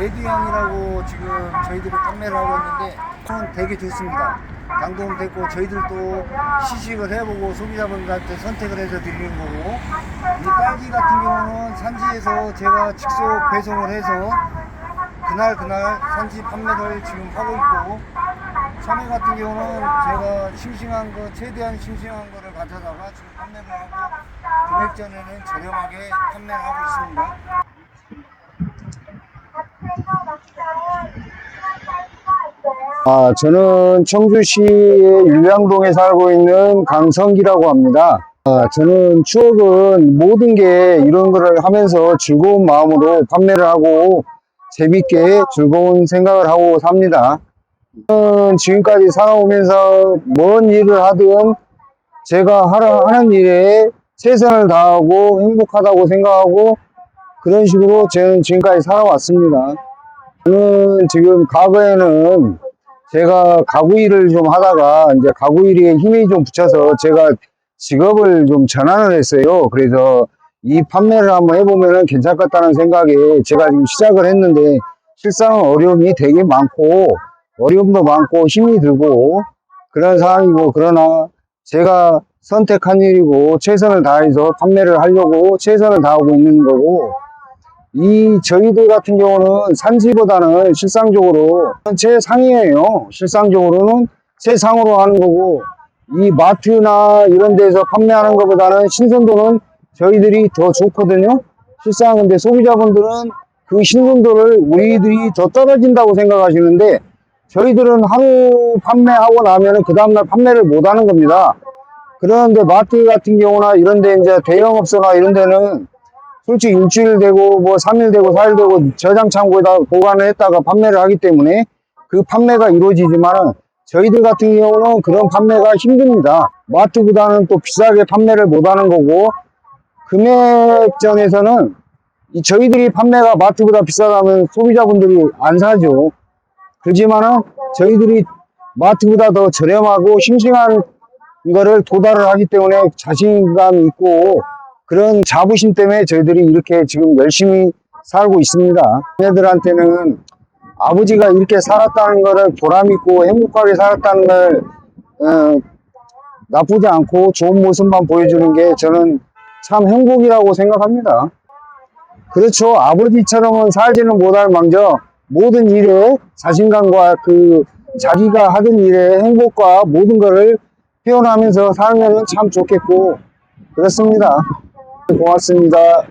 레드향이라고 지금 저희들이 판매를 하고 있는데 은 되게 좋습니다. 당도는 됐고 저희들도 시식을 해보고 소비자분들한테 선택을 해서 드리는 거고 이 딸기 같은 경우는 산지에서 제가 직속 배송을 해서 그날 그날 산지 판매를 지금 하고 있고 참외 같은 경우는 제가 싱싱한 거 최대한 싱싱한 거를 가져다가 지금 판매를 하고 금액 전에는 저렴하게 판매를 하고 있습니다. 아, 저는 청주시의 율량동에 살고 있는 강성기라고 합니다. 아, 저는 추억은 모든 게 이런 거를 하면서 즐거운 마음으로 판매를 하고 재밌게 즐거운 생각을 하고 삽니다. 저는 지금까지 살아오면서 뭔 일을 하든 제가 하는 일에 최선을 다하고 행복하다고 생각하고 그런 식으로 저는 지금까지 살아왔습니다. 저는 지금 과거에는 제가 가구 일을 좀 하다가 이제 가구 일에 힘이 좀 붙여서 제가 직업을 좀 전환을 했어요. 그래서 이 판매를 한번 해보면 괜찮 겠다는 생각에 제가 지금 시작을 했는데 실상 어려움이 되게 많고 어려움도 많고 힘이 들고 그런 상황이고 그러나 제가 선택한 일이고 최선을 다해서 판매를 하려고 최선을 다하고 있는 거고 이 저희들 같은 경우는 산지보다는 실상적으로 최상이에요. 실상적으로는 최상으로 하는 거고 이 마트나 이런 데서 판매하는 것보다는 신선도는 저희들이 더 좋거든요. 실상 근데 소비자분들은 그 신선도를 우리들이 더 떨어진다고 생각하시는데 저희들은 하루 판매하고 나면은 그 다음날 판매를 못 하는 겁니다. 그런데 마트 같은 경우나 이런 데 이제 대형업소나 이런 데는 솔직히 일주일 되고 뭐 3일 되고 4일 되고 저장 창고에다 보관을 했다가 판매를 하기 때문에 그 판매가 이루어지지만 저희들 같은 경우는 그런 판매가 힘듭니다. 마트보다는 또 비싸게 판매를 못 하는 거고 금액전에서는 이 저희들이 판매가 마트보다 비싸다면 소비자분들이 안 사죠. 그렇지만은 저희들이 마트보다 더 저렴하고 싱싱한 거를 도달을 하기 때문에 자신감이 있고 그런 자부심 때문에 저희들이 이렇게 지금 열심히 살고 있습니다. 얘네들한테는 아버지가 이렇게 살았다는 거를 보람있고 행복하게 살았다는 걸 어, 나쁘지 않고 좋은 모습만 보여주는 게 저는 참 행복이라고 생각합니다. 그렇죠. 아버지처럼은 살지는 못할 망정 모든 일에 자신감과 그 자기가 하던 일에 행복과 모든 것을 표현하면서 살면 참 좋겠고 그렇습니다. 고맙습니다.